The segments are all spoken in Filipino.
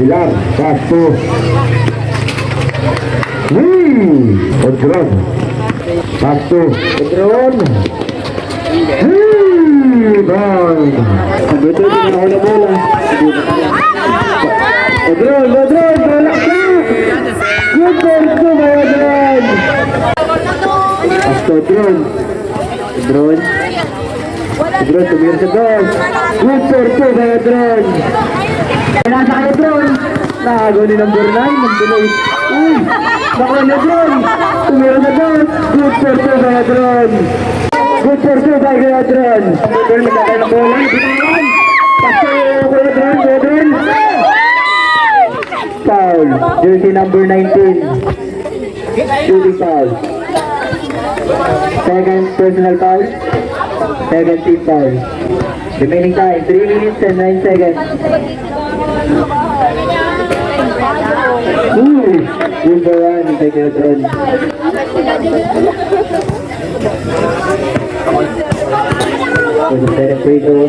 Bilar satu. Hmm pedron satu. Pedron hmm bang betul tidak ada bola pedron pedron bola Super super pedron Astro drone drone drone pemirsa drone super super drone Kenapa ada drone Nakago ni number 9, number 8. Uy! Naku na Lebron. Tumira na doon. Good for two Lebron. Good for two Lebron. Lebron nagkakay ng bola. Pasto ko Lebron. Lebron. Foul. Jersey number 19. Shooting foul. Second personal foul. Second team foul. Remaining time, 3 minutes and 9 seconds. Good for one, take. Good for the free throw.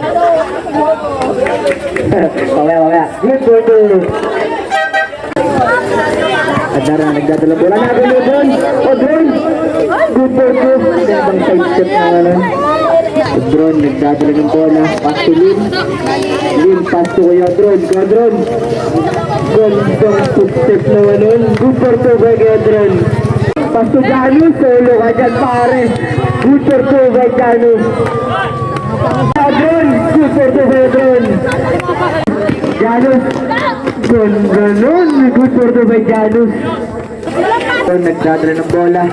Mamaya, mamaya. Good for two. At dara, nagdadala bola na ako Lebron. Odron. Good for two. Gandang side step na ano. Odron, nagdadala ng bola. Pass to Lim. Lim, pass to Kuya Odron. Kuya Odron. Gandang footstep na ano. Good for two by to Janus. Solo ka dyan pare. Good for two by Janus. Odron. Good for two by Odron. Janus. Ganun. Good for two by Janus. So, nagdadala ng bola.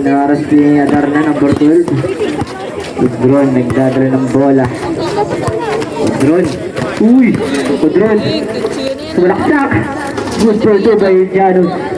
Nakaras ni Adarna, number 12. Udron, nagdadala ng bola. Udron. Uy! Udron. Sulaksak. Good for two by Janus.